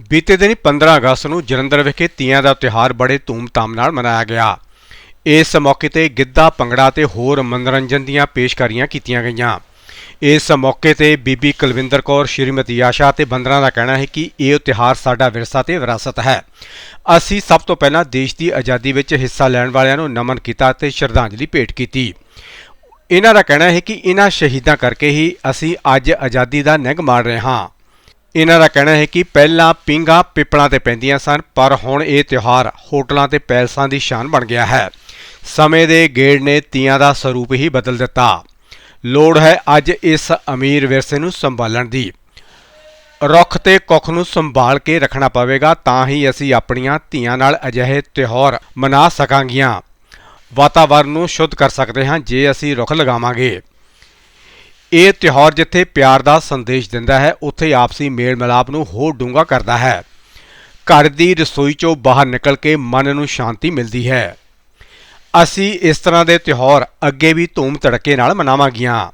ਬੀਤੇ ਦਿਨ 15 ਅਗਸਤ ਨੂੰ ਜਲੰਧਰ ਵਿਖੇ ਤੀਆਂ ਦਾ ਤਿਉਹਾਰ ਬੜੇ ਧੂਮ-ਧਾਮ ਨਾਲ ਮਨਾਇਆ ਗਿਆ। ਇਸ ਮੌਕੇ ਤੇ ਗਿੱਧਾ, ਭੰਗੜਾ ਤੇ ਹੋਰ ਮਨੋਰੰਜਨ ਦੀਆਂ ਪੇਸ਼ਕਾਰੀਆਂ ਕੀਤੀਆਂ ਗਈਆਂ। ਇਸ ਮੌਕੇ ਤੇ ਬੀਬੀ ਕੁਲਵਿੰਦਰ ਕੌਰ, ਸ਼੍ਰੀਮਤੀ ਆਸ਼ਾ ਤੇ ਬੰਦਰਾਂ ਦਾ ਕਹਿਣਾ ਹੈ ਕਿ ਇਹ ਤਿਉਹਾਰ ਸਾਡਾ ਵਿਰਸਾ ਤੇ ਵਿਰਾਸਤ ਹੈ। ਅਸੀਂ ਸਭ ਤੋਂ ਪਹਿਲਾਂ ਦੇਸ਼ ਦੀ ਆਜ਼ਾਦੀ ਵਿੱਚ ਹਿੱਸਾ ਲੈਣ ਵਾਲਿਆਂ ਨੂੰ ਨਮਨ ਕੀਤਾ ਤੇ ਸ਼ਰਧਾਂਜਲੀ ਭੇਟ ਕੀਤੀ। ਇਹਨਾਂ ਦਾ ਕਹਿਣਾ ਹੈ ਕਿ ਇਹਨਾਂ ਸ਼ਹੀਦਾਂ ਕਰਕੇ ਹੀ ਅਸੀਂ ਅੱਜ ਆਜ਼ਾਦੀ ਦਾ ਨਿੱਘ ਮਾਣ ਰਹੇ ਹਾਂ। ਇਹਨਾਂ ਦਾ ਕਹਿਣਾ ਹੈ ਕਿ ਪਹਿਲਾਂ ਪਿੰਗਾ ਪਿੱਪਲਾਂ ਤੇ ਪੈਂਦੀਆਂ ਸਨ, ਪਰ ਹੁਣ ਇਹ ਤਿਉਹਾਰ ਹੋਟਲਾਂ ਤੇ ਪੈਲਸਾਂ ਦੀ ਸ਼ਾਨ ਬਣ ਗਿਆ ਹੈ। ਸਮੇਂ ਦੇ ਗੇੜ ਨੇ ਤੀਆਂ ਦਾ ਸਰੂਪ ਹੀ ਬਦਲ ਦਿੱਤਾ। ਲੋੜ ਹੈ ਅੱਜ ਇਸ ਅਮੀਰ ਵਿਰਸੇ ਨੂੰ ਸੰਭਾਲਣ ਦੀ। ਰੁੱਖ ਤੇ ਕੁੱਖ ਨੂੰ ਸੰਭਾਲ ਕੇ ਰੱਖਣਾ ਪਵੇਗਾ, ਤਾਂ ਹੀ ਅਸੀਂ ਆਪਣੀਆਂ ਧੀਆਂ ਨਾਲ ਅਜਿਹੇ ਤਿਉਹਾਰ ਮਨਾ ਸਕਾਂਗੀਆਂ। ਵਾਤਾਵਰਣ ਨੂੰ ਸ਼ੁੱਧ ਕਰ ਸਕਦੇ ਹਾਂ, ਜੇ ਅਸੀਂ ਰੁੱਖ ਲਗਾਵਾਂਗੇ। ਇਹ ਤਿਉਹਾਰ ਜਿੱਥੇ ਪਿਆਰ ਦਾ ਸੰਦੇਸ਼ ਦਿੰਦਾ ਹੈ, ਉੱਥੇ ਆਪਸੀ ਮੇਲ ਮਿਲਾਪ ਨੂੰ ਹੋਰ ਡੂੰਘਾ ਕਰਦਾ ਹੈ। ਘਰ ਦੀ ਰਸੋਈ ਚੋਂ ਬਾਹਰ ਨਿਕਲ ਕੇ ਮਨ ਨੂੰ ਸ਼ਾਂਤੀ ਮਿਲਦੀ ਹੈ। ਅਸੀਂ ਇਸ ਤਰ੍ਹਾਂ ਦੇ ਤਿਉਹਾਰ ਅੱਗੇ ਵੀ ਧੂਮ ਧੜਕੇ ਨਾਲ ਮਨਾਵਾਂਗੀਆਂ।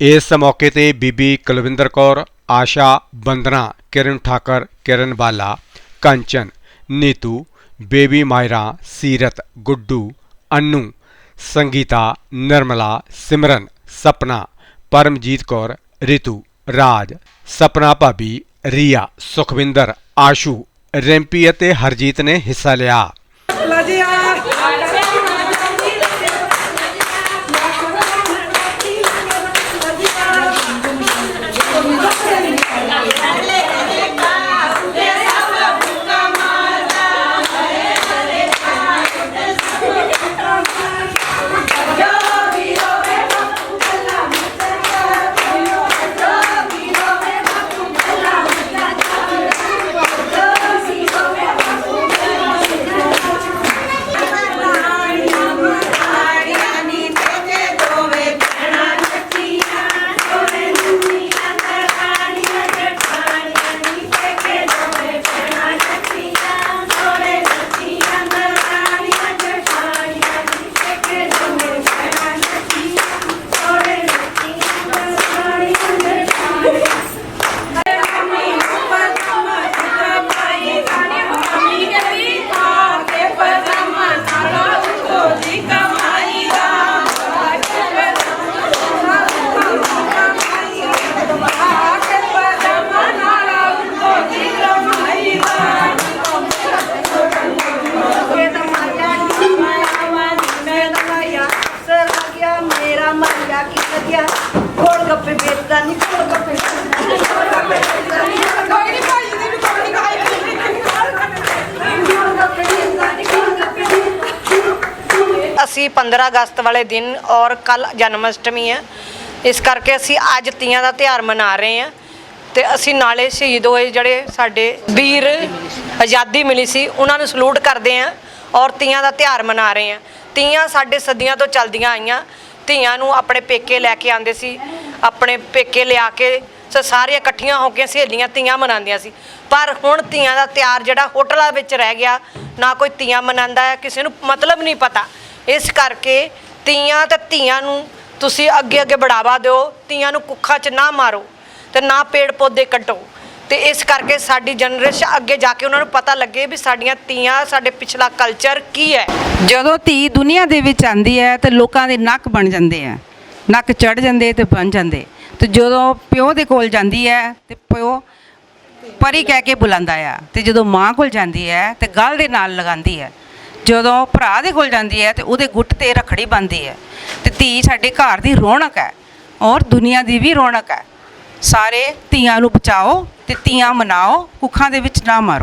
ਇਸ ਮੌਕੇ ਤੇ ਬੀਬੀ ਕੁਲਵਿੰਦਰ ਕੌਰ, ਆਸ਼ਾ, ਬੰਦਨਾ, ਕਿਰਨ ਠਾਕਰ, ਕਿਰਨ ਬਾਲਾ, ਕੰਚਨ, ਨੀਤੂ, ਬੇਬੀ ਮਾਇਰਾ, ਸੀਰਤ, ਗੁੱਡੂ, ਅੰਨੂ, ਸੰਗੀਤਾ, ਨਿਰਮਲਾ, ਸਿਮਰਨ, ਸਪਨਾ ਪਰਮਜੀਤ ਕੌਰ, ਰਿਤੂ, ਰਾਜ, ਸਪਨਾ ਭਾਬੀ, ਰੀਆ, ਸੁਖਵਿੰਦਰ, ਆਸ਼ੂ, ਰੈਂਪੀ ਅਤੇ ਹਰਜੀਤ ਨੇ ਹਿੱਸਾ ਲਿਆ। ਅਸੀਂ 15 ਅਗਸਤ ਵਾਲੇ ਦਿਨ ਔਰ ਕੱਲ ਜਨਮ ਅਸ਼ਟਮੀ ਹੈ। ਇਸ ਕਰਕੇ ਅਸੀਂ ਅੱਜ ਤੀਆਂ ਦਾ ਤਿਉਹਾਰ ਮਨਾ ਰਹੇ ਹਾਂ ਤੇ ਅਸੀਂ ਨਾਲੇ ਸ਼ਹੀਦ ਹੋਏ ਜਿਹੜੇ ਸਾਡੇ ਵੀਰ ਆਜ਼ਾਦੀ ਮਿਲੀ ਸੀ, ਉਹਨਾਂ ਨੂੰ ਸਲੂਟ ਕਰਦੇ ਹਾਂ ਔਰ ਤੀਆਂ ਦਾ ਤਿਉਹਾਰ ਮਨਾ ਰਹੇ ਹਾਂ। ਤੀਆਂ ਸਾਡੇ ਸਦੀਆਂ ਤੋਂ ਚੱਲਦੀਆਂ ਆਈਆਂ। ਧੀਆਂ ਨੂੰ ਆਪਣੇ ਪੇਕੇ ਲੈ ਕੇ ਆਉਂਦੇ ਸੀ, ਆਪਣੇ ਪੇਕੇ ਲਿਆ ਕੇ ਸ- ਸਾਰੇ ਇਕੱਠੀਆਂ ਹੋ ਕੇ ਸਹੇਲੀਆਂ ਤੀਆਂ ਮਨਾਉਂਦੀਆਂ ਸੀ। ਪਰ ਹੁਣ ਤੀਆਂ ਦਾ ਤਿਉਹਾਰ ਜਿਹੜਾ ਹੋਟਲਾਂ ਵਿੱਚ ਰਹਿ ਗਿਆ, ਨਾ ਕੋਈ ਤੀਆਂ ਮਨਾਉਂਦਾ ਹੈ, ਕਿਸੇ ਨੂੰ ਮਤਲਬ ਨਹੀਂ ਪਤਾ। ਇਸ ਕਰਕੇ ਤੀਆਂ ਤੇ ਧੀਆਂ ਨੂੰ ਤੁਸੀਂ ਅੱਗੇ ਅੱਗੇ ਬੜਾਵਾ ਦਿਓ, ਤੀਆਂ ਨੂੰ ਕੁੱਖਾਂ 'ਚ ਨਾ ਮਾਰੋ ਤੇ ਨਾ ਪੇੜ ਪੌਦੇ ਕੱਟੋ ਤੇ ਇਸ ਕਰਕੇ ਸਾਡੀ ਜਨਰੇਸ਼ਨ ਅੱਗੇ ਜਾ ਕੇ ਉਹਨਾਂ ਨੂੰ ਪਤਾ ਲੱਗੇ ਵੀ ਸਾਡੀਆਂ ਤੀਆਂ, ਸਾਡੇ ਪਿਛਲਾ ਕਲਚਰ ਕੀ ਹੈ। ਜਦੋਂ ਧੀ ਦੁਨੀਆ ਦੇ ਵਿੱਚ ਆਂਦੀ ਹੈ ਤੇ ਲੋਕਾਂ ਦੇ ਨੱਕ ਬਣ ਜਾਂਦੇ ਆ। ਨੱਕ ਚੜ ਜਾਂਦੇ ਤੇ ਬਣ ਜਾਂਦੇ। ਤੇ ਜਦੋਂ ਪਿਓ ਦੇ ਕੋਲ ਜਾਂਦੀ ਹੈ ਤੇ ਪਿਓ ਪਰੀ ਕਹਿ ਕੇ ਬੁਲਾਉਂਦਾ ਆ। ਤੇ ਜਦੋਂ ਮਾਂ ਕੋਲ ਜਾਂਦੀ ਹੈ ਤੇ ਗਲ ਦੇ ਨਾਲ ਲਗਾਉਂਦੀ ਹੈ। ਜਦੋਂ ਭਰਾ ਦੇ ਕੋਲ ਜਾਂਦੀ ਹੈ ਤੇ ਉਹਦੇ ਗੁੱਟ ਤੇ ਰਖੜੀ ਬੰਨ੍ਹਦੀ ਹੈ ਤੇ ਧੀ ਸਾਡੇ ਘਰ ਦੀ ਰੌਣਕ ਹੈ ਔਰ ਦੁਨੀਆ ਦੀ ਵੀ ਰੌਣਕ ਹੈ। ਸਾਰੇ ਧੀਆਂ ਨੂੰ ਬਚਾਓ ਤੇ ਧੀਆਂ ਮਨਾਓ, ਕੁੱਖਾਂ ਦੇ ਵਿੱਚ ਨਾ ਮਾਰੋ।